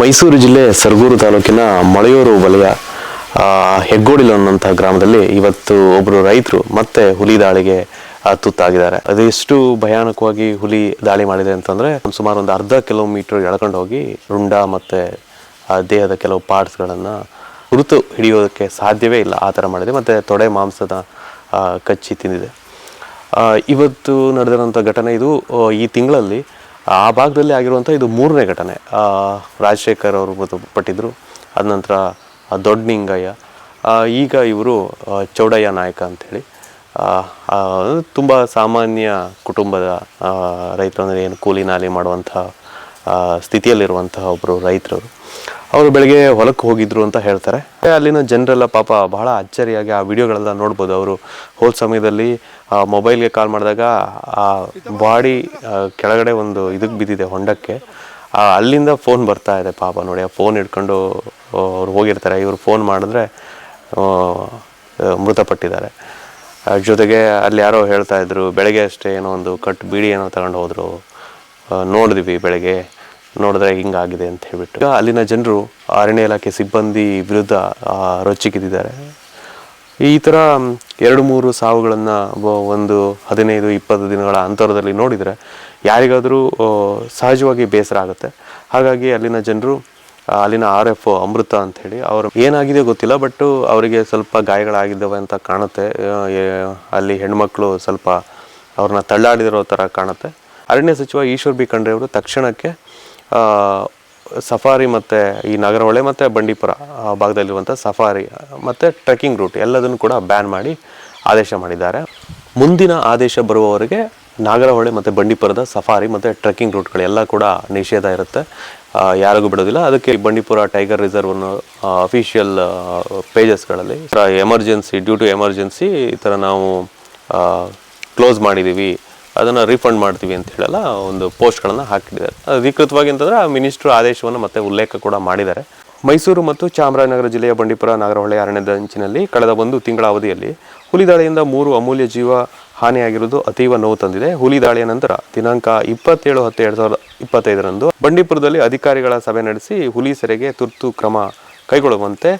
ಮೈಸೂರು ಜಿಲ್ಲೆ ಸರಗೂರು ತಾಲೂಕಿನ ಮಳೆಯೂರು ವಲಯ ಹೆಗ್ಗೋಡಿಲು ಅನ್ನುವಂಥ ಗ್ರಾಮದಲ್ಲಿ ಇವತ್ತು ಒಬ್ಬರು ರೈತರು ಮತ್ತೆ ಹುಲಿ ದಾಳಿಗೆ ತುತ್ತಾಗಿದ್ದಾರೆ. ಅದೆಷ್ಟು ಭಯಾನಕವಾಗಿ ಹುಲಿ ದಾಳಿ ಮಾಡಿದೆ ಅಂತಂದ್ರೆ ಸುಮಾರು ಒಂದು ಅರ್ಧ ಕಿಲೋಮೀಟರ್ ಎಳ್ಕೊಂಡು ಹೋಗಿ ರುಂಡ ಮತ್ತೆ ದೇಹದ ಕೆಲವು ಪಾರ್ಟ್ಸ್ಗಳನ್ನು ಗುರುತು ಹಿಡಿಯೋದಕ್ಕೆ ಸಾಧ್ಯವೇ ಇಲ್ಲ. ಆ ಥರ ಮಾಡಿದೆ. ಮತ್ತೆ ತೊಡೆ ಮಾಂಸದ ಕಚ್ಚಿ ತಿಂದಿದೆ. ಇವತ್ತು ನಡೆದಿರೋಂಥ ಘಟನೆ ಇದು ಈ ತಿಂಗಳಲ್ಲಿ ಆ ಭಾಗದಲ್ಲಿ ಆಗಿರುವಂಥ ಇದು ಮೂರನೇ ಘಟನೆ. ರಾಜಶೇಖರ್ ಅವರು ಮೃತಪಟ್ಟಿದ್ದರು ಅದ ನಂತರ ದೊಡ್ಡ ನಿಂಗಯ್ಯ ಈಗ ಇವರು ಚೌಡಯ್ಯ ನಾಯಕ ಅಂಥೇಳಿ ತುಂಬ ಸಾಮಾನ್ಯ ಕುಟುಂಬದ ರೈತರು ಅಂದರೆ ಏನು ಕೂಲಿ ನಾಲಿ ಮಾಡುವಂಥ ಸ್ಥಿತಿಯಲ್ಲಿರುವಂತಹ ಒಬ್ಬರು ರೈತರು ಅವರು ಬೆಳಗ್ಗೆ ಹೊಲಕ್ಕೆ ಹೋಗಿದ್ರು ಅಂತ ಹೇಳ್ತಾರೆ. ಅಲ್ಲಿನ ಜನರೆಲ್ಲ ಪಾಪ ಬಹಳ ಅಚ್ಚರಿಯಾಗಿ ಆ ವಿಡಿಯೋಗಳೆಲ್ಲ ನೋಡ್ಬೋದು. ಅವರು ಹೋದ ಸಮಯದಲ್ಲಿ ಮೊಬೈಲ್ಗೆ ಕಾಲ್ ಮಾಡಿದಾಗ ಆ ಬಾಡಿ ಕೆಳಗಡೆ ಒಂದು ಇದಕ್ಕೆ ಬಿದ್ದಿದೆ ಹೊಂಡಕ್ಕೆ. ಆ, ಅಲ್ಲಿಂದ ಫೋನ್ ಬರ್ತಾ ಇದೆ ಪಾಪ ನೋಡಿ ಆ ಫೋನ್ ಹಿಡ್ಕೊಂಡು ಅವ್ರು ಹೋಗಿರ್ತಾರೆ. ಇವರು ಫೋನ್ ಮಾಡಿದ್ರೆ ಆ, ಮೃತಪಟ್ಟಿದ್ದಾರೆ. ಜೊತೆಗೆ ಅಲ್ಲಿ ಯಾರೋ ಹೇಳ್ತಾ ಇದ್ರು ಬೆಳಗ್ಗೆ ಅಷ್ಟೇ ಏನೋ ಒಂದು ಕಟ್ ಬೀಡಿ ಏನೋ ತಗೊಂಡು ಹೋದ್ರು. ಆ, ನೋಡಿದ್ವಿ ಬೆಳಗ್ಗೆ ನೋಡಿದ್ರೆ ಹಿಂಗಾಗಿದೆ ಅಂತ ಹೇಳ್ಬಿಟ್ಟು. ಅಲ್ಲಿನ ಜನರು ಅರಣ್ಯ ಇಲಾಖೆ ಸಿಬ್ಬಂದಿ ವಿರುದ್ಧ ಆ, ರೊಚ್ಚಿಗೆದ್ದಿದ್ದಾರೆ. ಈ ಥರ ಎರಡು ಮೂರು ಸಾವುಗಳನ್ನು ಒಂದು ಹದಿನೈದು, ಇಪ್ಪತ್ತು ದಿನಗಳ ಅಂತರದಲ್ಲಿ ನೋಡಿದರೆ ಯಾರಿಗಾದರೂ ಸಹಜವಾಗಿ ಬೇಸರ ಆಗುತ್ತೆ. ಹಾಗಾಗಿ ಅಲ್ಲಿನ ಜನರು ಅಲ್ಲಿನ ಆರ್ ಎಫ್ ಅಮೃತ ಹೇಳಿ ಅವರು ಏನಾಗಿದೆ ಗೊತ್ತಿಲ್ಲ ಬಟ್ ಅವರಿಗೆ ಸ್ವಲ್ಪ ಗಾಯಗಳಾಗಿದ್ದಾವೆ ಅಂತ ಕಾಣುತ್ತೆ. ಅಲ್ಲಿ ಹೆಣ್ಮಕ್ಳು ಸ್ವಲ್ಪ ಅವ್ರನ್ನ ತಳ್ಳಾಡಿದಿರೋ ಥರ ಕಾಣುತ್ತೆ. ಅರಣ್ಯ ಸಚಿವ ಈಶ್ವರ್ ಬಿ ಖಂಡ್ರೆ ಅವರು ತಕ್ಷಣಕ್ಕೆ ಸಫಾರಿ ಮತ್ತು ಈ ನಾಗರಹೊಳೆ ಮತ್ತು ಬಂಡೀಪುರ ಭಾಗದಲ್ಲಿರುವಂಥ ಸಫಾರಿ, ಮತ್ತು ಟ್ರೆಕ್ಕಿಂಗ್ ರೂಟ್ ಎಲ್ಲದನ್ನು ಕೂಡ ಬ್ಯಾನ್ ಮಾಡಿ ಆದೇಶ ಮಾಡಿದ್ದಾರೆ. ಮುಂದಿನ ಆದೇಶ ಬರುವವರೆಗೆ ನಾಗರಹೊಳೆ ಮತ್ತು ಬಂಡೀಪುರದ ಸಫಾರಿ ಮತ್ತು ಟ್ರೆಕ್ಕಿಂಗ್ ರೂಟ್ಗಳೆಲ್ಲ ಕೂಡ ನಿಷೇಧ ಇರುತ್ತೆ. ಯಾರಿಗೂ ಬಿಡೋದಿಲ್ಲ. ಅದಕ್ಕೆ ಬಂಡೀಪುರ ಟೈಗರ್ ರಿಸರ್ವನ್ನು ಅಫಿಷಿಯಲ್ ಪೇಜಸ್ಗಳಲ್ಲಿ ಎಮರ್ಜೆನ್ಸಿ ಡ್ಯೂ ಟು ಎಮರ್ಜೆನ್ಸಿ ಈ ಥರ ನಾವು ಕ್ಲೋಸ್ ಮಾಡಿದ್ದೀವಿ. ಅದನ್ನು ರೀಫಂಡ್ ಮಾಡ್ತೀವಿ ಅಂತ ಹೇಳಲ್ಲ, ಒಂದು ಪೋಸ್ಟ್ಗಳನ್ನು ಹಾಕಿದ್ದಾರೆ ಅಧಿಕೃತವಾಗಿ ಅಂತಂದರೆ ಆ ಮಿನಿಸ್ಟ್ರು ಆದೇಶವನ್ನು ಮತ್ತೆ ಉಲ್ಲೇಖ ಕೂಡ ಮಾಡಿದ್ದಾರೆ. ಮೈಸೂರು ಮತ್ತು ಚಾಮರಾಜನಗರ ಜಿಲ್ಲೆಯ ಬಂಡೀಪುರ, ನಾಗರಹೊಳೆ ಅರಣ್ಯದ ಅಂಚಿನಲ್ಲಿ ಕಳೆದ ಒಂದು ತಿಂಗಳ ಅವಧಿಯಲ್ಲಿ ಹುಲಿ ದಾಳಿಯಿಂದ ಮೂರು ಅಮೂಲ್ಯ ಜೀವ ಹಾನಿಯಾಗಿರುವುದು ಅತೀವ ನೋವು ತಂದಿದೆ. ಹುಲಿ ದಾಳಿಯ ನಂತರ ದಿನಾಂಕ ಇಪ್ಪತ್ತೇಳು ಹತ್ತು ಎರಡು ಸಾವಿರದ ಇಪ್ಪತ್ತೈದರಂದು ಬಂಡೀಪುರದಲ್ಲಿ ಅಧಿಕಾರಿಗಳ ಸಭೆ ನಡೆಸಿ ಹುಲಿ ಸೆರೆಗೆ ತುರ್ತು ಕ್ರಮ ಕೈಗೊಳ್ಳುವಂತೆ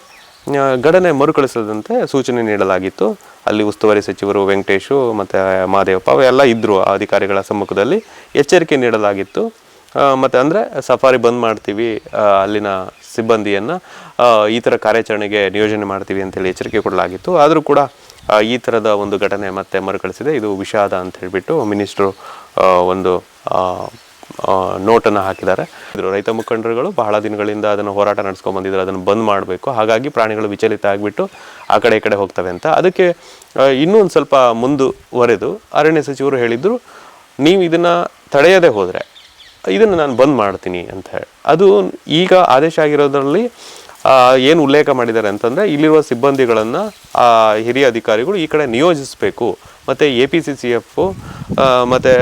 ಘಟನೆ ಮರುಕಳಿಸದಂತೆ ಸೂಚನೆ ನೀಡಲಾಗಿತ್ತು. ಅಲ್ಲಿ ಉಸ್ತುವಾರಿ ಸಚಿವರು ವೆಂಕಟೇಶು ಮತ್ತು ಮಹಾದೇವಪ್ಪ ಅವೆಲ್ಲ ಇದ್ದರು ಅಧಿಕಾರಿಗಳ ಸಮ್ಮುಖದಲ್ಲಿ. ಎಚ್ಚರಿಕೆ ನೀಡಲಾಗಿತ್ತು. ಮತ್ತು ಮತ್ತೆ ಅಂದರೆ ಸಫಾರಿ ಬಂದ್ ಮಾಡ್ತೀವಿ ಅಲ್ಲಿನ ಸಿಬ್ಬಂದಿಯನ್ನು ಈ ಥರ ಕಾರ್ಯಾಚರಣೆಗೆ ನಿಯೋಜನೆ ಮಾಡ್ತೀವಿ ಅಂತೇಳಿ ಎಚ್ಚರಿಕೆ ಕೊಡಲಾಗಿತ್ತು. ಆದರೂ ಕೂಡ ಈ ಥರದ ಒಂದು ಘಟನೆ ಮತ್ತೆ ಮರುಕಳಿಸಿದೆ. ಇದು ವಿಷಾದ ಅಂತ ಹೇಳಿಬಿಟ್ಟು ಮಿನಿಸ್ಟ್ರು ಒಂದು ನೋಟನ್ನು ಹಾಕಿದ್ದಾರೆ. ರೈತ ಮುಖಂಡರುಗಳು ಬಹಳ ದಿನಗಳಿಂದ ಅದನ್ನು ಹೋರಾಟ ನಡೆಸ್ಕೊಂಡು ಬಂದಿದ್ದಾರೆ ಅದನ್ನು ಬಂದ್ ಮಾಡಬೇಕು. ಹಾಗಾಗಿ ಪ್ರಾಣಿಗಳು ವಿಚಲಿತ ಆಗಿಬಿಟ್ಟು ಆ ಕಡೆ ಈ ಕಡೆ ಹೋಗ್ತವೆ ಅಂತ. ಅದಕ್ಕೆ ಇನ್ನೊಂದು ಸ್ವಲ್ಪ ಮುಂದುವರೆದು ಅರಣ್ಯ ಸಚಿವರು ಹೇಳಿದ್ರು, ನೀವು ಇದನ್ನು ತಡೆಯದೆ ಹೋದರೆ ಇದನ್ನು ನಾನು ಬಂದ್ ಮಾಡ್ತೀನಿ ಅಂತ ಹೇಳಿ. ಅದು ಈಗ ಆದೇಶ ಆಗಿರೋದ್ರಲ್ಲಿ ಏನು ಉಲ್ಲೇಖ ಮಾಡಿದ್ದಾರೆ ಅಂತಂದರೆ, ಇಲ್ಲಿರುವ ಸಿಬ್ಬಂದಿಗಳನ್ನು ಹಿರಿಯ ಅಧಿಕಾರಿಗಳು ಈ ಕಡೆ ನಿಯೋಜಿಸಬೇಕು. ಮತ್ತು A P C C F ಮತ್ತು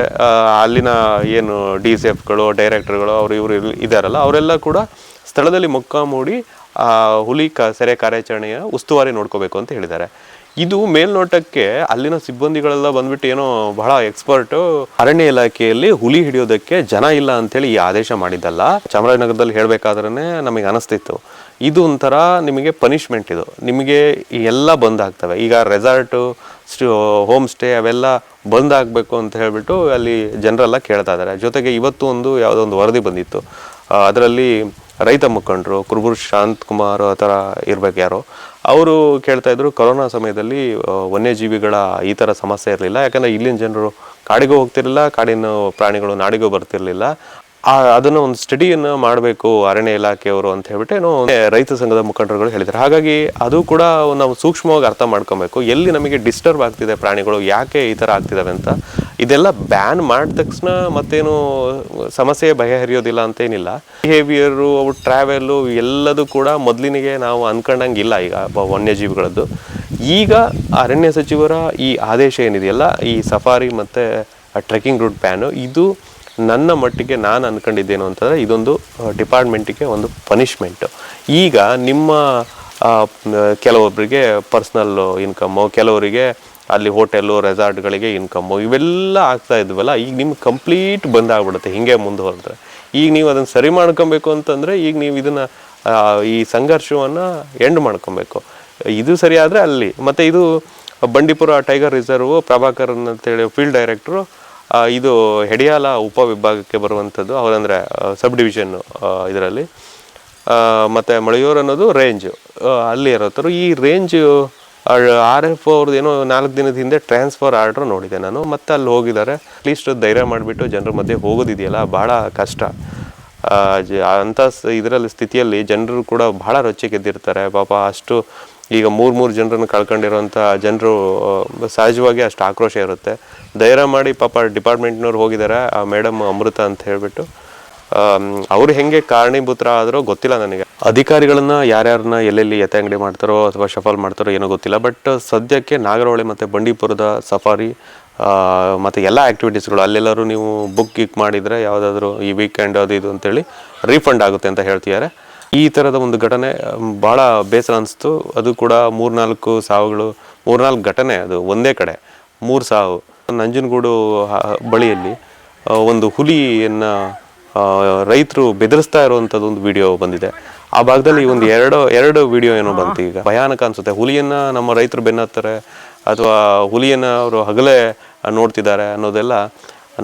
ಅಲ್ಲಿನ ಏನು ಡಿ ಸಿ ಎಫ್ಗಳು ಡೈರೆಕ್ಟರ್ಗಳು, ಅವರು ಇವರು ಇದ್ದಾರಲ್ಲ ಅವರೆಲ್ಲ ಕೂಡ ಸ್ಥಳದಲ್ಲಿ ಮೊಕ್ಕಾಮೂಡಿ ಆ, ಹುಲಿ ಕ, ಸೆರೆ ಕಾರ್ಯಾಚರಣೆಯ ಉಸ್ತುವಾರಿ ನೋಡ್ಕೋಬೇಕು ಅಂತ ಹೇಳಿದ್ದಾರೆ. ಇದು ಮೇಲ್ನೋಟಕ್ಕೆ ಅಲ್ಲಿನ ಸಿಬ್ಬಂದಿಗಳೆಲ್ಲ ಬಂದ್ಬಿಟ್ಟು ಏನೋ ಬಹಳ ಎಕ್ಸ್ಪರ್ಟ್. ಅರಣ್ಯ ಇಲಾಖೆಯಲ್ಲಿ ಹುಲಿ ಹಿಡಿಯೋದಕ್ಕೆ ಜನ ಇಲ್ಲ ಅಂತೇಳಿ ಈ ಆದೇಶ ಮಾಡಿದ್ದಲ್ಲ. ಚಾಮರಾಜನಗರದಲ್ಲಿ ಹೇಳಬೇಕಾದ್ರೆ ನಮಗೆ ಅನಿಸ್ತಿತ್ತು. ಇದು ಒಂಥರ ನಿಮಗೆ ಪನಿಷ್ಮೆಂಟ್ ಇದು. ನಿಮಗೆ ಎಲ್ಲ ಬಂದ್ ಆಗ್ತವೆ ಈಗ ರೆಸಾರ್ಟು ಹೋಮ್ ಸ್ಟೇ ಅವೆಲ್ಲ ಬಂದ್ ಆಗಬೇಕು ಅಂತ ಹೇಳ್ಬಿಟ್ಟು ಅಲ್ಲಿ ಜನರೆಲ್ಲ ಕೇಳ್ತಾ ಇದ್ದಾರೆ. ಜೊತೆಗೆ ಇವತ್ತು ಒಂದು ಯಾವುದೋ ಒಂದು ವರದಿ ಬಂದಿತ್ತು. ಅದರಲ್ಲಿ ರೈತ ಮುಖಂಡರು, ಕುರುಬೂರು ಶಾಂತ್ ಕುಮಾರ್ ಆ ಥರ ಇರ್ಬೇಕು ಯಾರೋ, ಅವರು ಕೇಳ್ತಾ ಇದ್ರು ಕೊರೋನಾ ಸಮಯದಲ್ಲಿ ವನ್ಯಜೀವಿಗಳ ಈ ಥರ ಸಮಸ್ಯೆ ಇರಲಿಲ್ಲ. ಯಾಕಂದರೆ ಇಲ್ಲಿನ ಜನರು ಕಾಡಿಗೂ ಹೋಗ್ತಿರಲಿಲ್ಲ, ಕಾಡಿನ ಪ್ರಾಣಿಗಳು ನಾಡಿಗೂ ಬರ್ತಿರ್ಲಿಲ್ಲ. ಆ, ಅದನ್ನು ಒಂದು ಸ್ಟಡಿಯನ್ನು ಮಾಡಬೇಕು ಅರಣ್ಯ ಇಲಾಖೆಯವರು ಅಂತ ಹೇಳ್ಬಿಟ್ಟು ಏನೋ ರೈತ ಸಂಘದ ಮುಖಂಡರುಗಳು ಹೇಳಿದ್ರು ಹಾಗಾಗಿ ಅದು ಕೂಡ ನಾವು ಸೂಕ್ಷ್ಮವಾಗಿ ಅರ್ಥ ಮಾಡ್ಕೊಬೇಕು. ಎಲ್ಲಿ ನಮಗೆ ಡಿಸ್ಟರ್ಬ್ ಆಗ್ತಿದೆ ಪ್ರಾಣಿಗಳು, ಯಾಕೆ ಈ ಥರ ಆಗ್ತಿದಾವೆ ಅಂತ. ಇದೆಲ್ಲ ಬ್ಯಾನ್ ಮಾಡಿದ ತಕ್ಷಣ ಮತ್ತೇನು ಸಮಸ್ಯೆ ಬಗೆಹರಿಯೋದಿಲ್ಲ ಅಂತೇನಿಲ್ಲ. ಬಿಹೇವಿಯರು ಅವು ಟ್ರಾವೆಲ್ಲು ಎಲ್ಲದೂ ಕೂಡ ಮೊದಲಿನಿಗೆ ನಾವು ಅನ್ಕೊಂಡಂಗಿಲ್ಲ ಈಗ ವನ್ಯಜೀವಿಗಳದ್ದು. ಈಗ ಅರಣ್ಯ ಸಚಿವರ ಈ ಆದೇಶ ಏನಿದೆಯಲ್ಲ, ಈ ಸಫಾರಿ ಮತ್ತು ಟ್ರೆಕ್ಕಿಂಗ್ ರೂಟ್ ಬ್ಯಾನು ಇದು ನನ್ನ ಮಟ್ಟಿಗೆ ನಾನು ಅಂದ್ಕೊಂಡಿದ್ದೇನು ಅಂತಂದರೆ ಇದೊಂದು ಡಿಪಾರ್ಟ್ಮೆಂಟಿಗೆ ಒಂದು ಪನಿಷ್ಮೆಂಟು ಈಗ ನಿಮ್ಮ ಕೆಲವೊಬ್ಬರಿಗೆ ಪರ್ಸ್ನಲ್ ಇನ್ಕಮ್ಮು ಕೆಲವರಿಗೆ ಅಲ್ಲಿ ಹೋಟೆಲ್ಲು ರೆಸಾರ್ಟ್ಗಳಿಗೆ ಇನ್ಕಮ್ಮು ಇವೆಲ್ಲ ಆಗ್ತಾ ಇದ್ವಲ್ಲ, ಈಗ ನಿಮ್ಗೆ ಕಂಪ್ಲೀಟ್ ಬಂದ್ ಆಗ್ಬಿಡುತ್ತೆ, ಹಿಂಗೆ ಮುಂದೆ ಹೋದ್ರೆ. ಈಗ ನೀವು ಅದನ್ನು ಸರಿ ಮಾಡ್ಕೊಬೇಕು ಅಂತಂದರೆ, ಈಗ ನೀವು ಇದನ್ನು ಈ ಸಂಘರ್ಷವನ್ನು ಎಂಡ್ ಮಾಡ್ಕೊಬೇಕು. ಇದು ಸರಿ ಅಲ್ಲಿ, ಮತ್ತು ಇದು ಬಂಡೀಪುರ ಟೈಗರ್ ರಿಸರ್ವ್ ಪ್ರಭಾಕರ್ ಅಂತೇಳಿ ಫೀಲ್ಡ್ ಡೈರೆಕ್ಟ್ರು ಇದು ಹೆಡಿಯಾಲ ಉಪವಿಭಾಗಕ್ಕೆ ಬರುವಂಥದ್ದು, ಅವರಂದರೆ ಸಬ್ ಡಿವಿಷನ್ ಇದರಲ್ಲಿ. ಮತ್ತು ಮಳೆಯೂರು ಅನ್ನೋದು ರೇಂಜು. ಅಲ್ಲಿ ಇರೋತ್ತರು ಈ ರೇಂಜು ಆರ್ ಎಫ್ ಅವ್ರದ್ದು ಏನೋ ನಾಲ್ಕು ದಿನದ ಹಿಂದೆ ಟ್ರಾನ್ಸ್ಫರ್ ಆರ್ಡ್ರ್ ನೋಡಿದೆ ನಾನು. ಮತ್ತೆ ಅಲ್ಲಿ ಹೋಗಿದ್ದಾರೆ. ಅಟ್ಲೀಸ್ಟ್ ಧೈರ್ಯ ಮಾಡಿಬಿಟ್ಟು ಜನರ ಮಧ್ಯೆ ಹೋಗೋದಿದೆಯಲ್ಲ, ಭಾಳ ಕಷ್ಟ. ಅಂಥ ಇದರಲ್ಲಿ ಸ್ಥಿತಿಯಲ್ಲಿ ಜನರು ಕೂಡ ಭಾಳ ರೊಚ್ಚಿಗೆದ್ದಿರ್ತಾರೆ. ಪಾಪ ಅಷ್ಟು ಈಗ ಮೂರು ಮೂರು ಜನರನ್ನು ಕಳ್ಕೊಂಡಿರುವಂಥ ಜನರು ಸಹಜವಾಗಿ ಅಷ್ಟು ಆಕ್ರೋಶ ಇರುತ್ತೆ. ಧೈರ್ಯ ಮಾಡಿ ಪಾಪ ಡಿಪಾರ್ಟ್ಮೆಂಟ್ನವ್ರು ಹೋಗಿದ್ದಾರೆ ಆ, ಮೇಡಮ್ ಅಮೃತ ಅಂತ ಹೇಳಿಬಿಟ್ಟು. ಅವ್ರು ಹೆಂಗೆ ಕಾರಣೀಭೂತರ ಆದರೂ ಗೊತ್ತಿಲ್ಲ ನನಗೆ. ಅಧಿಕಾರಿಗಳನ್ನ ಯಾರ್ಯಾರನ್ನ ಎಲ್ಲೆಲ್ಲಿ ಎತ್ತೆ ಅಂಗಡಿ ಮಾಡ್ತಾರೋ ಅಥವಾ ಶಫಲ್ ಮಾಡ್ತಾರೋ ಏನೋ ಗೊತ್ತಿಲ್ಲ, ಬಟ್ ಸದ್ಯಕ್ಕೆ ನಾಗರಹೊಳೆ ಮತ್ತು ಬಂಡೀಪುರದ ಸಫಾರಿ ಮತ್ತು ಎಲ್ಲ ಆ್ಯಕ್ಟಿವಿಟೀಸ್ಗಳು ಅಲ್ಲೆಲ್ಲರೂ ನೀವು ಬುಕ್ ಗಿಕ್ ಮಾಡಿದರೆ ಯಾವುದಾದ್ರೂ ಈ ವೀಕೆಂಡ್ ಅದು ಇದು ಅಂತೇಳಿ ರೀಫಂಡ್ ಆಗುತ್ತೆ ಅಂತ ಹೇಳ್ತಿದ್ದಾರೆ. ಈ ಥರದ ಒಂದು ಘಟನೆ ಭಾಳ ಬೇಸರ ಅನಿಸ್ತು. ಅದು ಕೂಡ ಮೂರ್ನಾಲ್ಕು ಸಾವುಗಳು, ಮೂರ್ನಾಲ್ಕು ಘಟನೆ ಅದು, ಒಂದೇ ಕಡೆ. ಮೂರು ಸಾವು. ನಂಜನಗೂಡು ಬಳಿಯಲ್ಲಿ ಒಂದು ಹುಲಿಯನ್ನು ರೈತರು ಬೆದರಿಸ್ತಾ ಇರುವಂಥದ್ದು ಒಂದು ವಿಡಿಯೋ ಬಂದಿದೆ. ಆ ಭಾಗದಲ್ಲಿ ಒಂದು ಎರಡು ಎರಡು ವಿಡಿಯೋ ಏನೋ ಬಂತು ಈಗ. ಭಯಾನಕ ಅನಿಸುತ್ತೆ. ಹುಲಿಯನ್ನ ನಮ್ಮ ರೈತರು ಬೆನ್ನತ್ತಾರೆ, ಅಥವಾ ಹುಲಿಯನ್ನ ಅವರು ಹಗಲೇ ನೋಡ್ತಿದ್ದಾರೆ ಅನ್ನೋದೆಲ್ಲ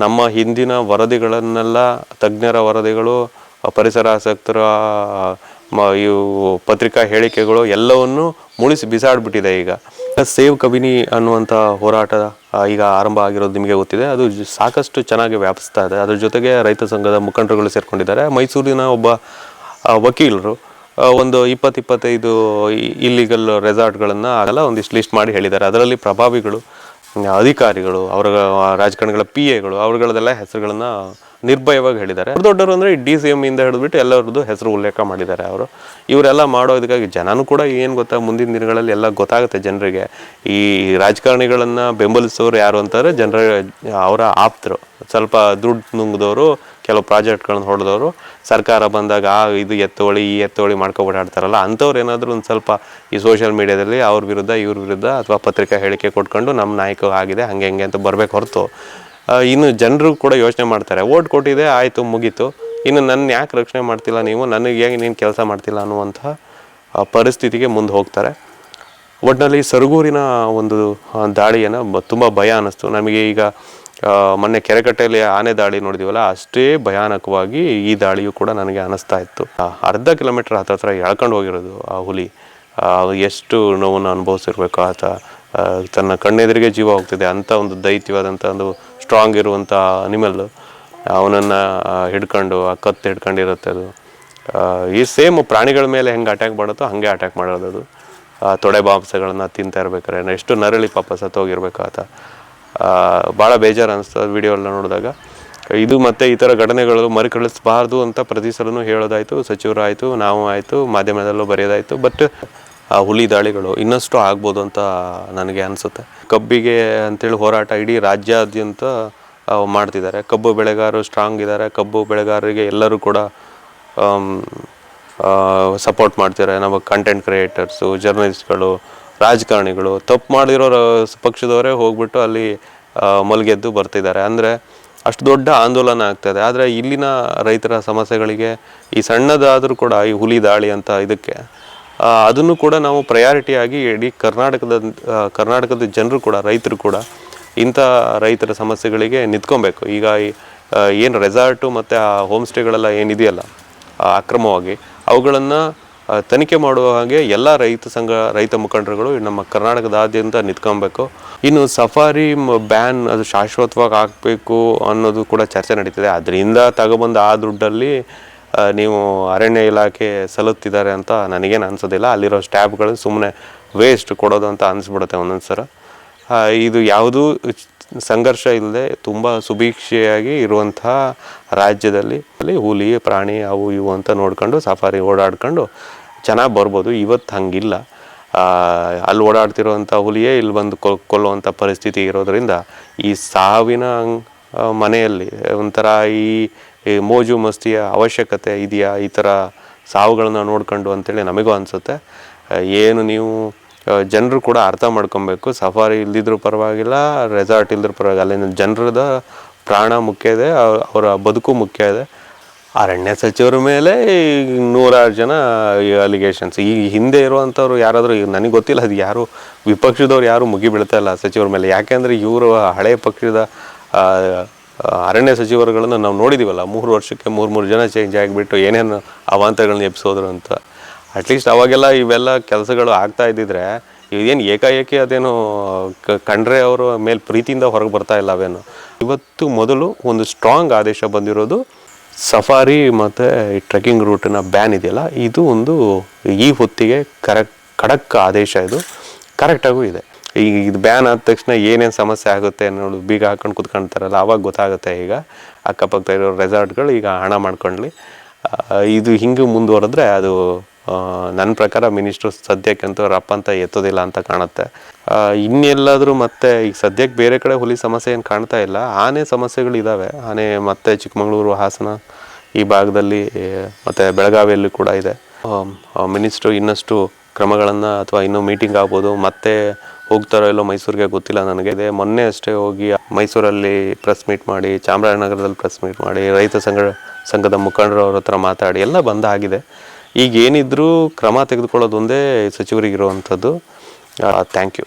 ನಮ್ಮ ಹಿಂದಿನ ವರದಿಗಳನ್ನೆಲ್ಲ, ತಜ್ಞರ ವರದಿಗಳು ಪರಿಸರ ಆಸಕ್ತರ ಇವು ಪತ್ರಿಕಾ ಹೇಳಿಕೆಗಳು ಎಲ್ಲವನ್ನು ಮುಳಿಸಿ ಬಿಸಾಡ್ಬಿಟ್ಟಿದೆ ಈಗ. ಸೇವ್ ಕಬಿನಿ ಅನ್ನುವಂಥ ಹೋರಾಟ ಈಗ ಆರಂಭ ಆಗಿರೋದು ನಿಮಗೆ ಗೊತ್ತಿದೆ. ಅದು ಸಾಕಷ್ಟು ಚೆನ್ನಾಗಿ ವ್ಯಾಪಿಸ್ತಾ ಇದೆ. ಅದ್ರ ಜೊತೆಗೆ ರೈತ ಸಂಘದ ಮುಖಂಡರುಗಳು ಸೇರ್ಕೊಂಡಿದ್ದಾರೆ. ಮೈಸೂರಿನ ಒಬ್ಬ ವಕೀಲರು ಒಂದು ಇಪ್ಪತ್ತು ಇಪ್ಪತ್ತೈದು ಇಲ್ಲಿಗಲ್ ರೆಸಾರ್ಟ್ಗಳನ್ನು ಆಗಲ್ಲ ಒಂದಿಷ್ಟು ಲಿಸ್ಟ್ ಮಾಡಿ ಹೇಳಿದ್ದಾರೆ. ಅದರಲ್ಲಿ ಪ್ರಭಾವಿಗಳು ಅಧಿಕಾರಿಗಳು, ಅವರ ರಾಜಕಾರಣಿಗಳ ಪಿ ಎಗಳು ಅವರುಗಳದೆಲ್ಲ ಹೆಸರುಗಳನ್ನ ನಿರ್ಭಯವಾಗಿ ಹೇಳಿದ್ದಾರೆ. ದೊಡ್ಡ ದೊಡ್ಡವರು ಅಂದರೆ ಡಿ ಸಿ ಎಂ ಇಂದ ಹಿಡಿದ್ಬಿಟ್ಟು ಎಲ್ಲರದ್ದು ಹೆಸರು ಉಲ್ಲೇಖ ಮಾಡಿದ್ದಾರೆ ಅವರು. ಇವರೆಲ್ಲ ಮಾಡೋದಕ್ಕಾಗಿ ಜನನೂ ಕೂಡ ಏನು ಗೊತ್ತಾ ಮುಂದಿನ ದಿನಗಳಲ್ಲಿ ಎಲ್ಲ ಗೊತ್ತಾಗುತ್ತೆ ಜನರಿಗೆ. ಈ ರಾಜಕಾರಣಿಗಳನ್ನು ಬೆಂಬಲಿಸೋರು ಯಾರು ಅಂತಾರೆ, ಜನರ, ಅವರ ಆಪ್ತರು. ಸ್ವಲ್ಪ ದುಡ್ಡು ನುಂಗಿದವರು ಕೆಲವು ಪ್ರಾಜೆಕ್ಟ್ಗಳನ್ನ ಹೊಡೆದವರು ಸರ್ಕಾರ ಬಂದಾಗ, ಆ, ಇದು ಎತ್ತೋಳಿ ಈ ಎತ್ತೋಳಿ ಮಾಡ್ಕೊಬಿಟ್ಟಾಡ್ತಾರಲ್ಲ ಅಂಥವ್ರು ಏನಾದರೂ ಒಂದು ಸ್ವಲ್ಪ ಈ ಸೋಷಿಯಲ್ ಮೀಡಿಯಾದಲ್ಲಿ ಅವ್ರ ವಿರುದ್ಧ, ಇವ್ರ ವಿರುದ್ಧ ಅಥವಾ ಪತ್ರಿಕಾ ಹೇಳಿಕೆ ಕೊಟ್ಕೊಂಡು ನಮ್ಮ ನಾಯಕ ಆಗಿದೆ, ಹಂಗೆ ಹಂಗೆ ಅಂತ ಬರಬೇಕು ಹೊರತು. ಇನ್ನು ಜನರು ಕೂಡ ಯೋಚನೆ ಮಾಡ್ತಾರೆ, ಓಟ್ ಕೊಟ್ಟಿದೆ, ಆಯಿತು, ಮುಗೀತು. ಇನ್ನು ನನ್ನ ಯಾಕೆ ರಕ್ಷಣೆ ಮಾಡ್ತಿಲ್ಲ ನೀವು? ನನಗೆ ಹೇಗೆ ನೀನು ಕೆಲಸ ಮಾಡ್ತಿಲ್ಲ? ಅನ್ನುವಂತಹ ಪರಿಸ್ಥಿತಿಗೆ ಮುಂದೆ ಹೋಗ್ತಾರೆ. ಒಟ್ಟಿನಲ್ಲಿ ಸರಗೂರಿನ ಒಂದು ದಾಳಿಯನ್ನು ತುಂಬ ಭಯ ಅನ್ನಿಸ್ತು. ನಮಗೆ ಈಗ ಮೊನ್ನೆ ಕೆರೆಕಟ್ಟೆಯಲ್ಲಿ ಆನೆ ದಾಳಿ ನೋಡಿದೀವಲ್ಲ, ಅಷ್ಟೇ ಭಯಾನಕವಾಗಿ ಈ ದಾಳಿಯು ಕೂಡ ನನಗೆ ಅನಿಸ್ತಾ ಇತ್ತು. ಅರ್ಧ ಕಿಲೋಮೀಟರ್ ಹತ್ರ ಎಳ್ಕೊಂಡು ಹೋಗಿರೋದು ಆ ಹುಲಿ. ಎಷ್ಟು ನೋವನ್ನು ಅನುಭವಿಸಿರ್ಬೇಕು ಆತ? ತನ್ನ ಕಣ್ಣೆದುರಿಗೆ ಜೀವ ಹೋಗ್ತಿದೆ. ಅಂಥ ಒಂದು ದೈತ್ಯವಾದಂಥ ಒಂದು ಸ್ಟ್ರಾಂಗ್ ಇರುವಂಥ ಅನಿಮಲ್ ಅವನನ್ನು ಹಿಡ್ಕೊಂಡು, ಆ ಕತ್ತು ಹಿಡ್ಕೊಂಡಿರುತ್ತೆ ಅದು. ಈ ಸೇಮ್ ಪ್ರಾಣಿಗಳ ಮೇಲೆ ಹೆಂಗೆ ಅಟ್ಯಾಕ್ ಮಾಡುತ್ತೋ ಹಾಗೆ ಅಟ್ಯಾಕ್ ಮಾಡೋದು ಅದು. ತೊಡೆ ಮಾಂಸಗಳನ್ನ ತಿಂತಾ ಇರ್ಬೇಕಾರೆ ಎಷ್ಟು ನರಳಿ ಪಾಪ ಸತ್ತೋಗಿರ್ಬೇಕು ಆತ. ಭಾಳ ಬೇಜಾರು ಅನಿಸ್ತದೆ ವಿಡಿಯೋ ಎಲ್ಲ ನೋಡಿದಾಗ. ಇದು ಮತ್ತೆ ಈ ಥರ ಘಟನೆಗಳು ಮರುಕಳಿಸಬಾರ್ದು ಅಂತ ಪ್ರತಿ ಸಲನೂ ಹೇಳೋದಾಯಿತು ಸಚಿವರು ಆಯಿತು ನಾವು ಆಯಿತು, ಮಾಧ್ಯಮದಲ್ಲೂ ಬರೆಯೋದಾಯಿತು. ಬಟ್ ಆ, ಹುಲಿ ದಾಳಿಗಳು ಇನ್ನಷ್ಟು ಆಗ್ಬೋದು ಅಂತ ನನಗೆ ಅನಿಸುತ್ತೆ. ಕಬ್ಬಿಗೆ ಅಂತೇಳಿ ಹೋರಾಟ ಇಡೀ ರಾಜ್ಯಾದ್ಯಂತ ಮಾಡ್ತಿದ್ದಾರೆ. ಕಬ್ಬು ಬೆಳೆಗಾರರು ಸ್ಟ್ರಾಂಗ್ ಇದ್ದಾರೆ. ಕಬ್ಬು ಬೆಳೆಗಾರರಿಗೆ ಎಲ್ಲರೂ ಕೂಡ ಸಪೋರ್ಟ್ ಮಾಡ್ತಿದ್ದಾರೆ. ನಮ್ಮ ಕಂಟೆಂಟ್ ಕ್ರಿಯೇಟರ್ಸು ಜರ್ನಲಿಸ್ಟ್ಗಳು ರಾಜಕಾರಣಿಗಳು, ತಪ್ಪು ಮಾಡಿರೋ ಪಕ್ಷದವರೇ ಹೋಗ್ಬಿಟ್ಟು ಅಲ್ಲಿ ಮಲಗೆದ್ದು ಬರ್ತಿದ್ದಾರೆ. ಅಂದರೆ ಅಷ್ಟು ದೊಡ್ಡ ಆಂದೋಲನ ಆಗ್ತದೆ ಆದರೆ ಇಲ್ಲಿನ ರೈತರ ಸಮಸ್ಯೆಗಳಿಗೆ ಈ ಸಣ್ಣದಾದರೂ ಕೂಡ ಈ ಹುಲಿ ದಾಳಿ ಅಂತ ಇದಕ್ಕೆ ಅದನ್ನು ಕೂಡ ನಾವು ಪ್ರಯಾರಿಟಿಯಾಗಿ ಇಡೀ ಕರ್ನಾಟಕದ ಕರ್ನಾಟಕದ ಜನರು ಕೂಡ, ರೈತರು ಕೂಡ ಇಂಥ ರೈತರ ಸಮಸ್ಯೆಗಳಿಗೆ ನಿಂತ್ಕೊಬೇಕು. ಈಗ ಏನು ರೆಸಾರ್ಟು ಮತ್ತು ಆ ಹೋಮ್ ಸ್ಟೇಗಳೆಲ್ಲ ಏನಿದೆಯಲ್ಲ ಅಕ್ರಮವಾಗಿ, ಅವುಗಳನ್ನು ತನಿಖೆ ಮಾಡುವ ಹಾಗೆ ಎಲ್ಲ ರೈತ ಸಂಘ, ರೈತ ಮುಖಂಡರುಗಳು ನಮ್ಮ ಕರ್ನಾಟಕದಾದ್ಯಂತ ನಿಂತ್ಕೊಬೇಕು. ಇನ್ನು ಸಫಾರಿ ಬ್ಯಾನ್ ಅದು ಶಾಶ್ವತವಾಗಿ ಹಾಕಬೇಕು ಅನ್ನೋದು ಕೂಡ ಚರ್ಚೆ ನಡೀತಿದೆ. ಅದರಿಂದ ತಗೊಬಂದು ಆ ದುಡ್ಡಲ್ಲಿ ನೀವು ಅರಣ್ಯ ಇಲಾಖೆ ಸಲ್ಲುತ್ತಿದ್ದಾರೆ ಅಂತ ನನಗೇನು ಅನಿಸೋದಿಲ್ಲ. ಅಲ್ಲಿರೋ ಸ್ಟ್ಯಾಬ್ಗಳು ಸುಮ್ಮನೆ ವೇಸ್ಟ್ ಕೊಡೋದು ಅಂತ ಅನಿಸ್ಬಿಡುತ್ತೆ ಒಂದೊಂದು ಸಲ. ಇದು ಯಾವುದೂ ಸಂಘರ್ಷ ಇಲ್ಲದೆ ತುಂಬ ಸುಭೀಕ್ಷೆಯಾಗಿ ಇರುವಂತಹ ರಾಜ್ಯದಲ್ಲಿ. ಅಲ್ಲಿ ಹುಲಿ, ಪ್ರಾಣಿ ಅವು ಇವು ಅಂತ ನೋಡ್ಕೊಂಡು, ಸಫಾರಿ ಓಡಾಡ್ಕೊಂಡು ಚೆನ್ನಾಗಿ ಬರ್ಬೋದು ಇವತ್ತು ಹಂಗಿಲ್ಲ. ಅಲ್ಲಿ ಓಡಾಡ್ತಿರೋವಂಥ ಹುಲಿಯೇ ಇಲ್ಲಿ ಬಂದು ಕೊ ಕೊಲ್ಲುವಂಥ ಪರಿಸ್ಥಿತಿ ಇರೋದರಿಂದ ಈ ಸಾವಿನ ಮನೆಯಲ್ಲಿ ಒಂಥರ ಈ ಈ ಮೋಜು ಮಸ್ತಿಯ ಅವಶ್ಯಕತೆ ಇದೆಯಾ? ಈ ಥರ ಸಾವುಗಳನ್ನ ನೋಡ್ಕೊಂಡು ಅಂತೇಳಿ ನಮಗೂ ಅನಿಸುತ್ತೆ. ಏನು ನೀವು ಜನರು ಕೂಡ ಅರ್ಥ ಮಾಡ್ಕೊಬೇಕು. ಸಫಾರಿ ಇಲ್ದಿದ್ರೂ ಪರವಾಗಿಲ್ಲ ರೆಸಾರ್ಟ್ ಇಲ್ಲದ್ರೂ ಪರವಾಗಿಲ್ಲ. ಅಲ್ಲಿನ ಜನರದ ಪ್ರಾಣ ಮುಖ್ಯ ಇದೆ ಅವರ ಬದುಕು ಮುಖ್ಯ ಇದೆ. ಅರಣ್ಯ ಸಚಿವರ ಮೇಲೆ ನೂರಾರು ಜನ ಅಲಿಗೇಷನ್ಸ್ ಈ ಹಿಂದೆ ಇರುವಂಥವ್ರು ಯಾರಾದರೂ ನನಗೆ ಗೊತ್ತಿಲ್ಲ, ಅದು ಯಾರು, ವಿಪಕ್ಷದವ್ರು ಯಾರು ಮುಗಿ ಬೀಳ್ತಾ ಇಲ್ಲ ಸಚಿವರ ಮೇಲೆ. ಯಾಕೆಂದರೆ ಇವರು ಹಳೆ ಪಕ್ಷದ ಅರಣ್ಯ ಸಚಿವರುಗಳನ್ನು ನಾವು ನೋಡಿದ್ದೀವಲ್ಲ ಮೂರು ವರ್ಷಕ್ಕೆ ಮೂರು ಮೂರು ಜನ ಚೇಂಜ್ ಆಗಿಬಿಟ್ಟು ಏನೇನು ಅವಾಂತರಗಳನ್ನ ಎಬ್ಸೋದ್ರು ಅಂತ. ಅಟ್ಲೀಸ್ಟ್ ಅವಾಗೆಲ್ಲ ಇವೆಲ್ಲ ಕೆಲಸಗಳು ಆಗ್ತಾ ಇದ್ದಿದ್ರೆ, ಇದೇನು ಏಕಾಏಕಿ ಅದೇನು ಕಂಡ್ರೆ ಅವರು ಮೇಲೆ ಪ್ರೀತಿಯಿಂದ ಹೊರಗೆ ಬರ್ತಾ ಇಲ್ಲ ಅವೇನು. ಇವತ್ತು ಮೊದಲು ಒಂದು ಸ್ಟ್ರಾಂಗ್ ಆದೇಶ ಬಂದಿರೋದು ಸಫಾರಿ ಮತ್ತು ಟ್ರೆಕ್ಕಿಂಗ್ ರೂಟಿನ ಬ್ಯಾನ್ ಇದೆಯಲ್ಲ, ಇದು ಒಂದು ಈ ಹೊತ್ತಿಗೆ ಕರೆಕ್ಟ್ ಖಡಕ್ ಆದೇಶ ಇದು. ಕರೆಕ್ಟಾಗೂ ಇದೆ. ಈಗ ಇದು ಬ್ಯಾನ್ ಆದ ತಕ್ಷಣ ಏನೇನು ಸಮಸ್ಯೆ ಆಗುತ್ತೆ ಅನ್ನೋದು ಬೀಗ ಹಾಕೊಂಡು ಕುತ್ಕೊಳ್ತಾರಲ್ಲ ಅವಾಗ ಗೊತ್ತಾಗುತ್ತೆ ಈಗ. ಅಕ್ಕಪಕ್ಕ ಇರೋ ರೆಸಾರ್ಟ್ಗಳು ಈಗ ಹಣ ಮಾಡ್ಕೊಳ್ಳಿ ಇದು ಹಿಂಗೆ ಮುಂದುವರೆದ್ರೆ ಅದು ನನ್ನ ಪ್ರಕಾರ ಮಿನಿಸ್ಟ್ರು ಸದ್ಯಕ್ಕಂತೂ ರಪ್ಪ ಅಂತ ಎತ್ತೋದಿಲ್ಲ ಅಂತ ಕಾಣುತ್ತೆ. ಇನ್ನೆಲ್ಲಾದರೂ ಮತ್ತೆ ಈಗ ಸದ್ಯಕ್ಕೆ ಬೇರೆ ಕಡೆ ಹುಲಿ ಸಮಸ್ಯೆ ಏನು ಕಾಣ್ತಾ ಇಲ್ಲ. ಆನೆ ಸಮಸ್ಯೆಗಳು ಇದ್ದಾವೆ ಆನೆ ಮತ್ತೆ ಚಿಕ್ಕಮಗಳೂರು ಹಾಸನ ಈ ಭಾಗದಲ್ಲಿ ಮತ್ತು ಬೆಳಗಾವಿಯಲ್ಲಿ ಕೂಡ ಇದೆ. ಮಿನಿಸ್ಟ್ರು ಇನ್ನಷ್ಟು ಕ್ರಮಗಳನ್ನು ಅಥವಾ ಇನ್ನೂ ಮೀಟಿಂಗ್ ಆಗ್ಬೋದು. ಮತ್ತೆ ಹೋಗ್ತಾರೋ ಇಲ್ಲೋ ಮೈಸೂರಿಗೆ ಗೊತ್ತಿಲ್ಲ ನನಗೆ. ಇದೆ ಮೊನ್ನೆ ಅಷ್ಟೇ ಹೋಗಿ ಮೈಸೂರಲ್ಲಿ ಪ್ರೆಸ್ ಮೀಟ್ ಮಾಡಿ, ಚಾಮರಾಜನಗರದಲ್ಲಿ ಪ್ರೆಸ್ ಮೀಟ್ ಮಾಡಿ, ರೈತ ಸಂಘ, ಸಂಘದ ಮುಖಂಡರು ಅವ್ರ ಹತ್ರ ಮಾತಾಡಿ ಎಲ್ಲ ಬಂದ ಆಗಿದೆ. ಈಗ ಏನಿದ್ರೂ ಕ್ರಮ ತೆಗೆದುಕೊಳ್ಳೋದೊಂದೇ ಸಚಿವರಿಗಿರುವಂಥದ್ದು ಥ್ಯಾಂಕ್ ಯು